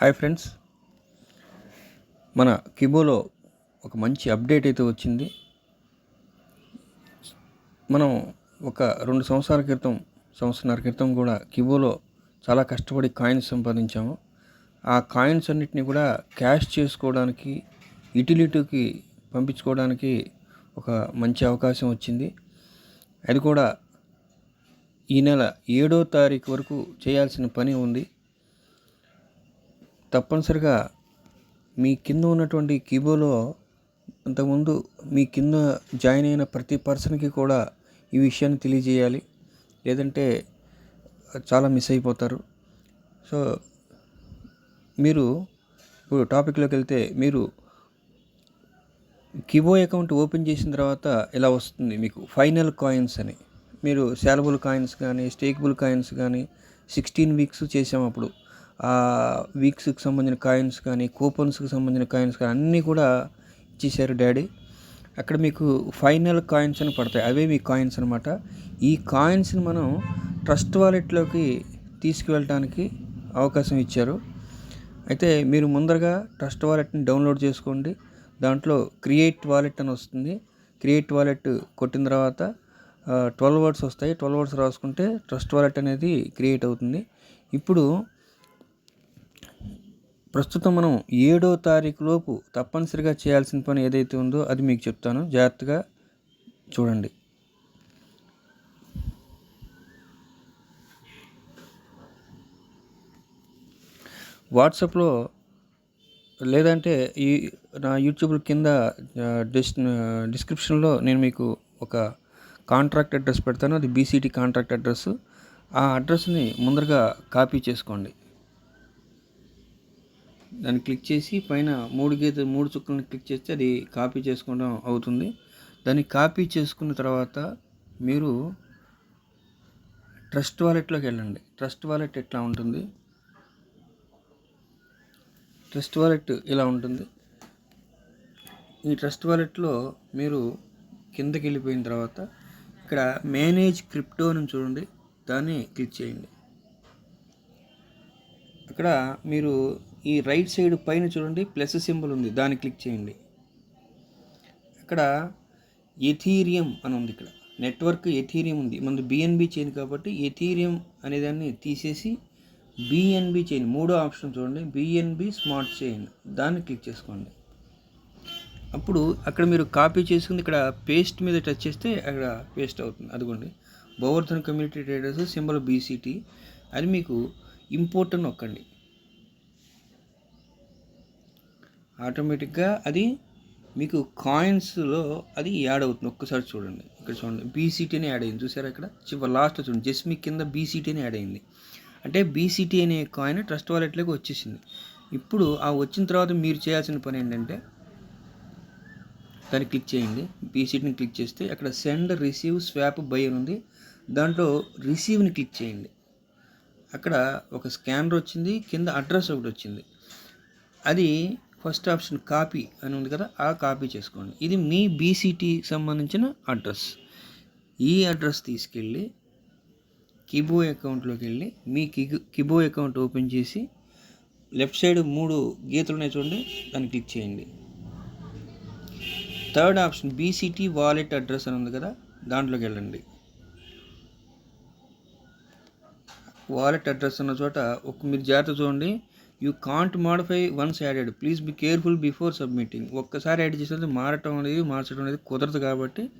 Hi friends. మన కిబోలో ఒక మంచి అప్డేట్ అయితే వచ్చింది. మనం ఒక రెండు సంవత్సరాల క్రితం సంవత్సరాల క్రితం కూడా కిబోలో చాలా కష్టపడి కాయిన్స్ సంపాదించాము. ఆ కాయిన్స్ అన్నిటిని కూడా క్యాష్ చేసుకోవడానికి యుటిలిటీకి పంపించుకోవడానికి ఒక మంచి అవకాశం వచ్చింది. అది కూడా ఈ నెల ఏడో తారీఖు వరకు చేయాల్సిన పని ఉంది. తప్పనిసరిగా మీ కింద ఉన్నటువంటి కీబోలో అంతకుముందు మీ కింద జాయిన్ అయిన ప్రతి పర్సన్కి కూడా ఈ విషయాన్ని తెలియజేయాలి. లేదంటే చాలా మిస్ అయిపోతారు. సో మీరు ఇప్పుడు టాపిక్లోకి వెళ్తే మీరు కిబో అకౌంట్ ఓపెన్ చేసిన తర్వాత ఇలా వస్తుంది మీకు? ఫైనల్ కాయిన్స్ అని. మీరు శాలబుల్ కాయిన్స్ కానీ స్టేకబుల్ కాయిన్స్ కానీ సిక్స్టీన్ వీక్స్ చేసాము అప్పుడు. వీక్స్కి సంబంధించిన కాయిన్స్ కానీ కూపన్స్కి సంబంధించిన కాయిన్స్ కానీ అన్నీ కూడా ఇచ్చేసారు డాడీ. అక్కడ మీకు ఫైనల్ కాయిన్స్ అని పడతాయి. అవే మీ కాయిన్స్ అనమాట ఈ కాయిన్స్ని మనం ట్రస్ట్ వాలెట్లోకి తీసుకువెళ్ళటానికి అవకాశం ఇచ్చారు. అయితే మీరు ముందరగా ట్రస్ట్ వాలెట్ని డౌన్లోడ్ చేసుకోండి. దాంట్లో క్రియేట్ వాలెట్ అని వస్తుంది. క్రియేట్ వాలెట్ కొట్టిన తర్వాత ట్వెల్వ్ వర్డ్స్ వస్తాయి. ట్వెల్వ్ వర్డ్స్ రాసుకుంటే ట్రస్ట్ వాలెట్ అనేది క్రియేట్ అవుతుంది. ఇప్పుడు ప్రస్తుతం మనం ఏడో తారీఖు లోపు తప్పనిసరిగా చేయాల్సిన పని ఏదైతే ఉందో అది మీకు చెప్తాను. జాగ్రత్తగా చూడండి. వాట్సాప్లో లేదంటే ఈ నా యూట్యూబ్ కింద డిస్ డిస్క్రిప్షన్లో నేను మీకు ఒక కాంట్రాక్ట్ అడ్రస్ పెడతాను. అది బీసీటీ కాంట్రాక్ట్ అడ్రస్ ఆ అడ్రస్ని ముందరగా కాపీ చేసుకోండి. దాన్ని క్లిక్ చేసి పైన మూడు గీత మూడు చుక్కలను క్లిక్ చేస్తే అది కాపీ చేసుకోవడం అవుతుంది. దాన్ని కాపీ చేసుకున్న తర్వాత మీరు ట్రస్ట్ వాలెట్లోకి వెళ్ళండి. ట్రస్ట్ వాలెట్ ఎట్లా ఉంటుంది? ట్రస్ట్ వాలెట్ ఇలా ఉంటుంది. ఈ ట్రస్ట్ వాలెట్లో మీరు కిందకి వెళ్ళిపోయిన తర్వాత ఇక్కడ మేనేజ్ క్రిప్టో అని చూడండి. దాన్ని క్లిక్ చేయండి. ఇక్కడ మీరు ఈ రైట్ సైడ్ పైన చూడండి ప్లస్ సింబల్ ఉంది. దాన్ని క్లిక్ చేయండి. అక్కడ ఎథీరియం అని ఉంది ఇక్కడ. నెట్వర్క్ ఎథీరియం ఉంది. మనది బిఎన్బి చైన్ కాబట్టి ఎథీరియం అనే దాన్ని తీసేసి బిఎన్బి చైన్. మూడో ఆప్షన్ చూడండి. BNB smart chain. దాన్ని క్లిక్ చేసుకోండి. అప్పుడు అక్కడ మీరు కాపీ చేసుకుంది ఇక్కడ పేస్ట్ మీద టచ్ చేస్తే అక్కడ పేస్ట్ అవుతుంది. అదిగోండి. Govardhan community traders symbol BCT అది మీకు ఇంపోర్ట్ అని నొక్కండి. ఆటోమేటిక్గా అది మీకు కాయిన్స్లో అది యాడ్ అవుతుంది. ఒక్కసారి చూడండి. ఇక్కడ చూడండి. బీసీటీ అని యాడ్ అయింది. చూసారా ఇక్కడ? చివరి లాస్ట్ చూడండి. జస్ట్ మీ కింద బీసీటీ అని యాడ్ అయింది. అంటే బీసీటీ అనే కాయిన్ ట్రస్ట్ వాలెట్లోకి వచ్చేసింది. ఇప్పుడు ఆ వచ్చిన తర్వాత మీరు చేయాల్సిన పని ఏంటంటే దాన్ని క్లిక్ చేయండి. బీసీటీని క్లిక్ చేస్తే అక్కడ సెండ్ రిసీవ్ స్వాప్ బై అని ఉంది. దాంట్లో రిసీవ్ని క్లిక్ చేయండి. అక్కడ ఒక స్కానర్ వచ్చింది. కింద అడ్రస్ ఒకటి వచ్చింది. అది ఫస్ట్ ఆప్షన్ కాపీ అని ఉంది కదా ఆ కాపీ చేసుకోండి. ఇది మీ బీసీటీకి సంబంధించిన అడ్రస్. ఈ అడ్రస్ తీసుకెళ్ళి కిబో అకౌంట్లోకి వెళ్ళి మీ కిబో అకౌంట్ ఓపెన్ చేసి లెఫ్ట్ సైడ్ మూడు గీతలు ఉన్నాయి చూడండి దాన్ని క్లిక్ చేయండి. Third option BCT wallet address అని ఉంది కదా దాంట్లోకి వెళ్ళండి. వాలెట్ అడ్రస్ ఉన్న చోట ఒక మీరు జాగ్రత్త చూడండి you can't modify once added. Please be careful before submitting. ఒక్కసారి యాడ్ చేసినది మారటం అనేది మార్చడం అనేది కుదరదు కాబట్టి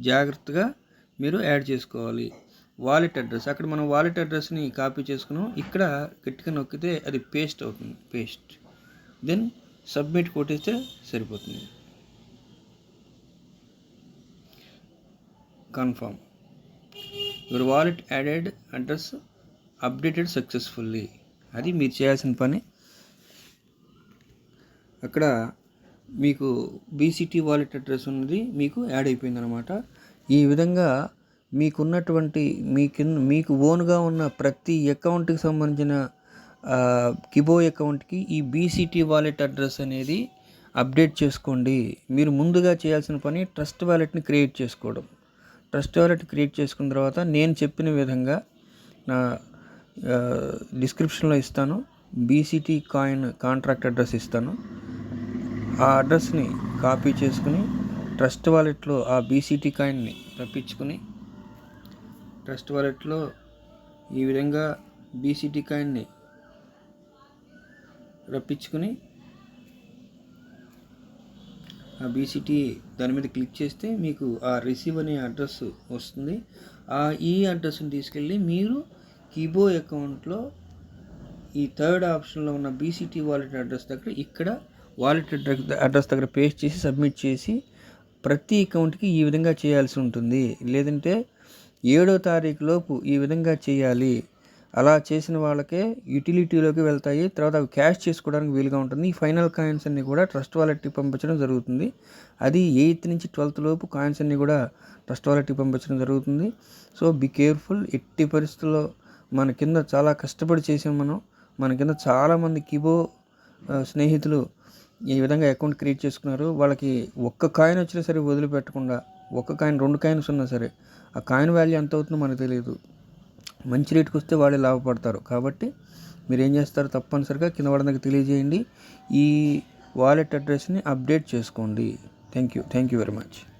జాగ్రత్తగా మీరు యాడ్ చేసుకోవాలి. Wallet address. అక్కడ మనం వాలెట్ అడ్రస్ని కాపీ చేసుకున్నాం. ఇక్కడ గట్టిగా నొక్కితే అది పేస్ట్ అవుతుంది. పేస్ట్. దెన్ సబ్మిట్ కొట్టేస్తే సరిపోతుంది. Confirm your wallet added address updated successfully. అది మీరు చేయాల్సిన పని. అక్కడ మీకు బీసీటీ వాలెట్ అడ్రస్ ఉన్నది మీకు యాడ్ అయిపోయిందనమాట ఈ విధంగా మీకున్నటువంటి మీ కింద మీకు ఓన్గా ఉన్న ప్రతి అకౌంట్కి సంబంధించిన కిబో అకౌంట్కి ఈ బీసీటీ వాలెట్ అడ్రస్ అనేది అప్డేట్ చేసుకోండి. మీరు ముందుగా చేయాల్సిన పని ట్రస్ట్ వాలెట్ని క్రియేట్ చేసుకోవడం. ట్రస్ట్ వాలెట్ క్రియేట్ చేసుకున్న తర్వాత నేను చెప్పిన విధంగా నా డిస్క్రిప్షన్లో ఇస్తాను. బీసీటీ కాయిన్ కాంట్రాక్ట్ అడ్రస్ ఇస్తాను. ఆ అడ్రస్ని కాపీ చేసుకుని ట్రస్ట్ వాలెట్లో ఆ బీసీటీ కాయిన్ని రప్పించుకుని ట్రస్ట్ వాలెట్లో ఈ విధంగా బీసీటీ కాయిన్ని రప్పించుకుని ఆ బీసీటీ దాని మీద క్లిక్ చేస్తే మీకు ఆ రిసీవ్ అనే అడ్రస్ వస్తుంది. ఆ ఈ అడ్రస్ని తీసుకెళ్ళి మీరు కీబో అకౌంట్లో ఈ థర్డ్ ఆప్షన్లో ఉన్న బీసీటీ వాలెట్ అడ్రస్ దగ్గర ఇక్కడ వాలెట్ అడ్రస్ దగ్గర పేస్ట్ చేసి సబ్మిట్ చేసి ప్రతి అకౌంట్కి ఈ విధంగా చేయాల్సి ఉంటుంది. లేదంటే ఏడో తారీఖు లోపు ఈ విధంగా చేయాలి. అలా చేసిన వాళ్ళకే యూటిలిటీలోకి వెళ్తాయి. తర్వాత అవి క్యాష్ చేసుకోవడానికి వీలుగా ఉంటుంది. ఈ ఫైనల్ కాయిన్స్ అన్నీ కూడా ట్రస్ట్ వాలెట్కి పంపించడం జరుగుతుంది. అది ఎయిత్ నుంచి ట్వెల్త్ లోపు కాయిన్స్ అన్నీ కూడా ట్రస్ట్ వాలెట్కి పంపించడం జరుగుతుంది. So be careful. ఎట్టి పరిస్థితుల్లో మన కింద చాలా కష్టపడి చేసాం మనం. మన కింద చాలామంది కిబో స్నేహితులు ఈ విధంగా అకౌంట్ క్రియేట్ చేసుకున్నారు. వాళ్ళకి ఒక్క కాయిన్ వచ్చినా సరే వదిలిపెట్టకుండా ఒక్క కాయిన్ రెండు కాయిన్స్ ఉన్నా సరే ఆ కాయిన్ వాల్యూ ఎంత అవుతుందో మనకు తెలియదు. మంచి రేటుకి వస్తే వాళ్ళే లాభపడతారు. కాబట్టి మీరు ఏం చేస్తారు తప్పనిసరిగా కింద వాళ్ళకి తెలియజేయండి. ఈ వాలెట్ అడ్రస్ని అప్డేట్ చేసుకోండి. Thank you. Thank you very much.